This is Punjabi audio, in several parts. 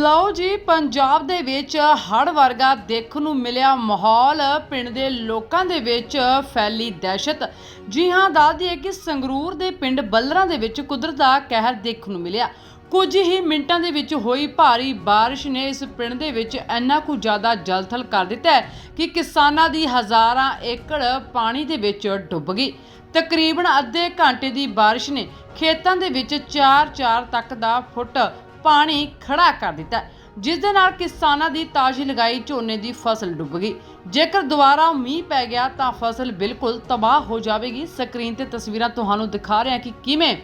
ਲਓ ਜੀ, ਪੰਜਾਬ ਦੇ ਵਿੱਚ ਹੜ੍ਹ ਵਰਗਾ ਦੇਖਣ ਨੂੰ ਮਿਲਿਆ ਮਾਹੌਲ। ਪਿੰਡ ਦੇ ਲੋਕਾਂ ਦੇ ਵਿੱਚ ਫੈਲੀ ਦਹਿਸ਼ਤ। ਜੀ ਹਾਂ ਦੱਸਦੀ ਹੈ ਕਿ ਸੰਗਰੂਰ ਦੇ ਪਿੰਡ ਬੱਲਰਾਂ ਦੇ ਵਿੱਚ ਕੁਦਰਤ ਦਾ ਕਹਿਰ ਦੇਖਣ ਨੂੰ ਮਿਲਿਆ। ਕੁਝ ਹੀ ਮਿੰਟਾਂ ਦੇ ਵਿੱਚ ਹੋਈ ਭਾਰੀ ਬਾਰਿਸ਼ ਨੇ ਇਸ ਪਿੰਡ ਦੇ ਵਿੱਚ ਇੰਨਾ ਕੁ ਜ਼ਿਆਦਾ ਜਲਥਲ ਕਰ ਦਿੱਤਾ ਹੈ ਕਿ ਕਿਸਾਨਾਂ ਦੀ ਹਜ਼ਾਰਾਂ ਏਕੜ ਪਾਣੀ ਦੇ ਵਿੱਚ ਡੁੱਬ ਗਈ। ਤਕਰੀਬਨ ਅੱਧੇ ਘੰਟੇ ਦੀ ਬਾਰਿਸ਼ ਨੇ ਖੇਤਾਂ ਦੇ ਵਿੱਚ 4-4 ਤੱਕ ਦਾ ਫੁੱਟ ਪਾਣੀ ਖੜਾ ਕਰ ਦਿੱਤਾ। ਜਿਸ ਦੇ ਨਾਲ ਕਿਸਾਨਾਂ ਦੀ ਤਾਜ਼ੀ ਲਗਾਈ ਝੋਨੇ ਦੀ ਫਸਲ ਡੁੱਬ ਗਈ। ਜੇਕਰ ਦੁਬਾਰਾ ਮੀਂਹ ਪੈ ਗਿਆ ਤਾਂ ਫਸਲ ਬਿਲਕੁਲ ਤਬਾਹ ਹੋ ਜਾਵੇਗੀ। ਸਕਰੀਨ ਤੇ ਤਸਵੀਰਾਂ ਤੁਹਾਨੂੰ ਦਿਖਾ ਰਹੇ ਹਾਂ ਕਿ ਕਿਵੇਂ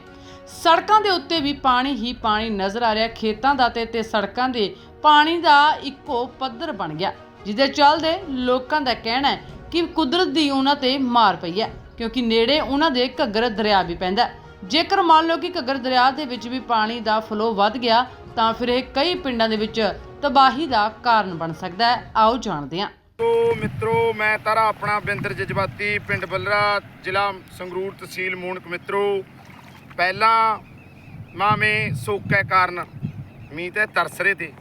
ਸੜਕਾਂ ਦੇ ਉੱਤੇ ਵੀ ਪਾਣੀ ਹੀ ਪਾਣੀ ਨਜ਼ਰ ਆ ਰਿਹਾ। ਖੇਤਾਂ ਦਾ ਤੇ ਤੇ ਸੜਕਾਂ ਦੇ ਪਾਣੀ ਦਾ ਇੱਕੋ ਪੱਧਰ ਬਣ ਗਿਆ ਜਿਹਦੇ ਚੱਲਦੇ ਲੋਕਾਂ ਦਾ ਕਹਿਣਾ ਹੈ ਕਿ ਕੁਦਰਤ ਦੀ ਉਹਨਾਂ ਤੇ ਮਾਰ ਪਈ ਹੈ, ਕਿਉਂਕਿ ਨੇੜੇ ਉਹਨਾਂ ਦੇ ਘੱਗਰ ਦਰਿਆ ਵੀ ਪੈਂਦਾ ਹੈ। ਜੇਕਰ ਮੰਨ ਲਓ ਕਿ ਘੱਗਰ ਦਰਿਆ ਦੇ ਵਿੱਚ ਵੀ ਪਾਣੀ ਦਾ ਫਲੋ ਵੱਧ ਗਿਆ, ਤਾਂ ਫਿਰ ਇਹ ਕਈ ਪਿੰਡਾਂ ਦੇ ਵਿੱਚ ਤਬਾਹੀ ਦਾ ਕਾਰਨ ਬਣ ਸਕਦਾ ਹੈ। ਆਓ ਜਾਣਦੇ ਹਾਂ। ਤੋ ਮਿੱਤਰੋ, ਮੈਂ ਤਾਰਾ ਆਪਣਾ ਬਿੰਦਰ ਜਜ਼ਬਾਤੀ ਪਿੰਡ ਬੱਲਰਾ, ਜ਼ਿਲ੍ਹਾ ਸੰਗਰੂਰ ਤਹਿਸੀਲ ਮੂਣਕ ਮਿੱਤਰੋ। ਪਹਿਲਾਂ ਮਾਵੇਂ ਸੋਕੇ ਕਾਰਨ, ਮੀਂਹ ਤੇ ਤਰਸ ਰਹੇ ਤੇ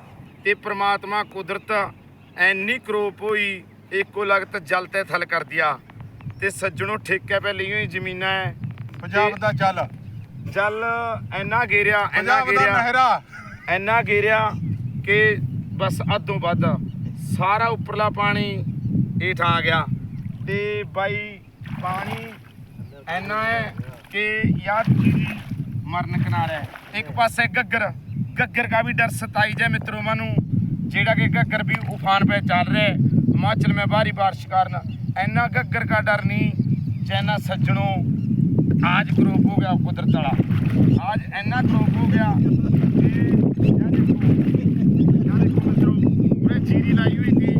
ਤੇ ਪ੍ਰਮਾਤਮਾ ਕੁਦਰਤ ਐਨੀ ਕਰੋਪ ਹੋਈ, ਇੱਕੋ ਲਗਤ ਜਲ ਤੇ ਥਲ ਕਰ ਦਿਆ ਤੇ ਸੱਜਣੋ ਠੇਕੇ ਪੈ ਲਈ ਹੋਈ ਜ਼ਮੀਨਾਂ ਹੈ ਪੰਜਾਬ ਦਾ ਜਲ। ਜਲ ਇੰਨਾ ਗੇਰਿਆ ਇੰਨਾ ਪੰਜਾਬ ਦਾ ਗੇਰਿਆ ਨਹਿਰਾ। ਇੰਨਾ ਗੇਰਿਆ ਕਿ ਬਸ ਅੱਧੋਂ ਵੱਧ ਸਾਰਾ ਉੱਪਰਲਾ ਪਾਣੀ ਏਠਾਂ ਆ ਗਿਆ। ਤੇ ਬਾਈ ਪਾਣੀ ਇੰਨਾ ਹੈ ਕਿ ਯਾਰ ਜੀ ਮਰਨ ਕਿਨਾਰਾ। ਹੈ ਇੱਕ ਪਾਸੇ ਗੱਗਰ ਗੱਗਰ ਕਾ ਵੀ ਡਰ ਸਤਾਈ ਜਾਏ ਮਿੱਤਰੋ ਮਾਨੂੰ। ਜਿਹੜਾ ਕਿ ਗੱਗਰ ਵੀ ਉਫਾਨ ਪੈ ਚੱਲ ਰਿਹਾ ਹਿਮਾਚਲ ਮੈਂ ਬਾਹਰੀ ਬਾਰਿਸ਼ ਕਾਰਨ ਇੰਨਾ ਗੱਗਰ ਕਾ ਡਰ ਨਹੀਂ ਚੈਨਾ ਸੱਜਣੋ आज ग्रुप हो गया कुदरत वाला आज ਇੰਨਾ ग्रुप हो गया ਕਿ ਯਾਰ ਦੇਖੋ ਯਾਰ ਦੇਖੋ ਮਿੱਤਰੋ ਪੂਰੇ ਜੀਰੀ ਲਾਈ ਹੋਈ ਸੀ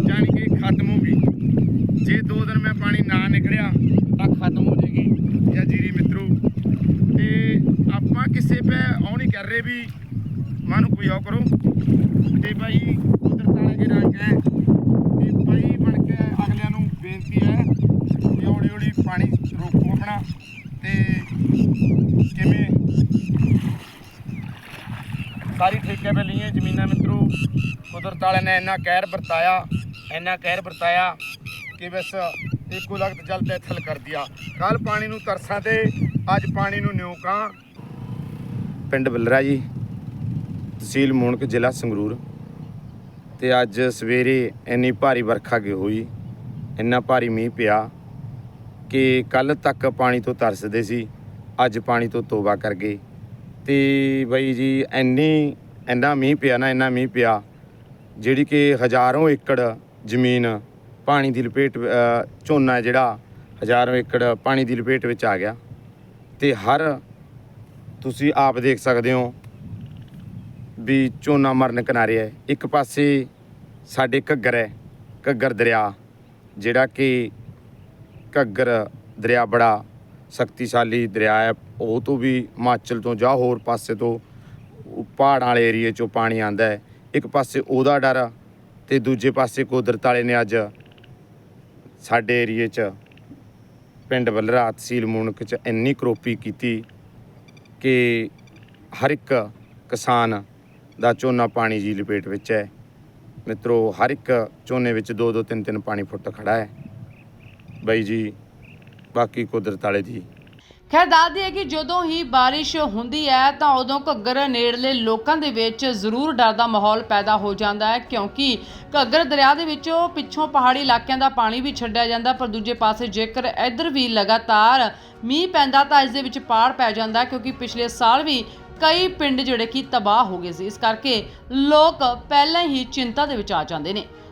ਜਾਣੀ ਕਿ ਖਤਮ ਹੋ ਗਈ ਜੇ ਦੋ ਦਿਨ ਮੈਂ ਪਾਣੀ ਨਾ ਨਿਕਲਿਆ ਤਾਂ ਖਤਮ ਹੋ ਜਾਏਗੀ ਯਾ ਜੀਰੀ ਮਿੱਤਰੋ ਤੇ ਆਪਾਂ ਕਿਸੇ ਪੈ ਉਹ ਨਹੀਂ ਕਰ ਰਹੇ ਵੀ ਮਾਨੂੰ ਕੋਈ ਉਹ ਕਰੋ ਤੇ ਭਾਈ ਕੁਦਰਤ ਵਾਲੇ ਦੇ ਰੰਗ ਹੈ ਤੇ ਭਾਈ ਬਣ ਕੇ ਅਗਲਿਆਂ ਨੂੰ ਬੇਨਤੀ ਹੈ ਕਿ ਹੌਲੀ ਹੌਲੀ ਪਾਣੀ ਰੋਕੋ ਆਪਣਾ ਤੇ ਕਿਵੇਂ? ਸਾਰੀ ਠੇਕੇ ਪੇ ਲਈਆਂ ਜ਼ਮੀਨਾਂ ਮਿੱਤਰੋ। ਕੁਦਰਤ ਵਾਲਿਆਂ ਨੇ ਇੰਨਾ ਕਹਿਰ ਵਰਤਾਇਆ, ਇੰਨਾ ਕਹਿਰ ਵਰਤਾਇਆ ਕਿ ਬਸ ਇੱਕੋ ਲਗਤ ਜਲ ਤੇ ਥਲ ਕਰ ਦਿਆ। ਕੱਲ ਪਾਣੀ ਨੂੰ ਤਰਸਾਂ ਤੇ, ਅੱਜ ਪਾਣੀ ਨੂੰ ਨਿਉਕਾਂ ਪਿੰਡ ਬੱਲਰਾ ਜੀ, ਤਹਿਸੀਲ ਮੂਣਕ ਜ਼ਿਲ੍ਹਾ ਸੰਗਰੂਰ। ਤੇ ਅੱਜ ਸਵੇਰੇ ਇੰਨੀ ਭਾਰੀ ਵਰਖਾ ਕੀ ਹੋਈ, ਇੰਨਾ ਭਾਰੀ ਮੀਂਹ ਪਿਆ। ਕਿ ਕੱਲ ਤੱਕ ਪਾਣੀ ਤੋਂ ਤਰਸਦੇ ਸੀ, ਅੱਜ ਪਾਣੀ ਤੋਂ ਤੋਬਾ ਕਰ ਗਏ। ਤੇ ਬਈ ਜੀ ਐਨੀ ਇੰਨਾ ਮੀਂਹ ਪਿਆ ਨਾ, ਇੰਨਾ ਮੀਂਹ ਪਿਆ, ਜਿਹੜੀ ਕਿ ਹਜ਼ਾਰਾਂ ਏਕੜ ਜ਼ਮੀਨ ਪਾਣੀ ਦੀ ਲਪੇਟ ਝੋਨਾ ਜਿਹੜਾ, ਹਜ਼ਾਰਾਂ ਏਕੜ ਪਾਣੀ ਦੀ ਲਪੇਟ ਵਿੱਚ ਆ ਗਿਆ। ਤੇ ਹਰ ਤੁਸੀਂ ਆਪ ਦੇਖ ਸਕਦੇ ਹੋ ਵੀ ਝੋਨਾ ਮਰਨ ਕਿਨਾਰੇ ਹੈ। ਇੱਕ ਪਾਸੇ ਸਾਡੇ ਘੱਗਰ ਹੈ, ਘੱਗਰ ਦਰਿਆ, ਜਿਹੜਾ ਕਿ ਘੱਗਰ, ਦਰਿਆ ਬੜਾ ਸ਼ਕਤੀਸ਼ਾਲੀ ਦਰਿਆ ਹੈ। ਉਹ ਤੋਂ ਵੀ ਹਿਮਾਚਲ ਤੋਂ ਜਾਂ ਹੋਰ ਪਾਸੇ ਤੋਂ ਪਹਾੜਾਂ ਵਾਲੇ ਏਰੀਏ ਚੋਂ ਪਾਣੀ ਆਂਦਾ ਹੈ। ਇੱਕ ਪਾਸੇ ਉਹਦਾ ਡਰ ਤੇ ਦੂਜੇ ਪਾਸੇ ਕੁਦਰਤ ਵਾਲੇ ਨੇ ਅੱਜ ਸਾਡੇ ਏਰੀਏ 'ਚ ਪਿੰਡ ਬੱਲਰਾ ਤਹਿਸੀਲ ਮੂਣਕ 'ਚ ਇੰਨੀ ਕਰੋਪੀ ਕੀਤੀ ਕਿ ਹਰ ਇੱਕ ਕਿਸਾਨ ਦਾ ਝੋਨਾ ਪਾਣੀ ਦੀ ਲਪੇਟ ਵਿੱਚ ਹੈ। ਮਿੱਤਰੋ, ਹਰ ਇੱਕ ਝੋਨੇ ਵਿੱਚ ਦੋ ਦੋ ਤਿੰਨ ਤਿੰਨ ਪਾਣੀ ਫੁੱਟ ਖੜਾ ਹੈ। ਬਾਈ ਜੀ, ਬਾਕੀ ਕੁਦਰਤ ਵਾਲੇ ਜੀ। ਖੈਰ ਦੱਸਦੀ ਹੈ ਕਿ ਜਦੋਂ ਹੀ ਬਾਰਿਸ਼ ਹੁੰਦੀ ਹੈ ਤਾਂ ਉਦੋਂ ਘੱਗਰ ਨੇੜਲੇ ਲੋਕਾਂ ਦੇ ਵਿੱਚ ਜ਼ਰੂਰ ਡਰ ਦਾ ਮਾਹੌਲ ਪੈਦਾ ਹੋ ਜਾਂਦਾ ਹੈ, ਕਿਉਂਕਿ ਘੱਗਰ ਦਰਿਆ ਦੇ ਵਿੱਚੋਂ ਪਿੱਛੋਂ ਪਹਾੜੀ ਇਲਾਕਿਆਂ ਦਾ ਪਾਣੀ ਵੀ ਛੱਡਿਆ ਜਾਂਦਾ, ਪਰ ਦੂਜੇ ਪਾਸੇ ਜੇਕਰ ਇੱਧਰ ਵੀ ਲਗਾਤਾਰ ਮੀਂਹ ਪੈਂਦਾ ਤਾਂ ਇਸ ਦੇ ਵਿੱਚ ਪਾੜ ਪੈ ਜਾਂਦਾ, ਕਿਉਂਕਿ ਪਿਛਲੇ ਸਾਲ ਵੀ ਕਈ ਪਿੰਡ ਜਿਹੜੇ ਕਿ ਤਬਾਹ ਹੋ ਗਏ ਸੀ। ਇਸ ਕਰਕੇ ਲੋਕ ਪਹਿਲਾਂ ਹੀ ਚਿੰਤਾ ਦੇ ਵਿੱਚ ਆ ਜਾਂਦੇ ਨੇ।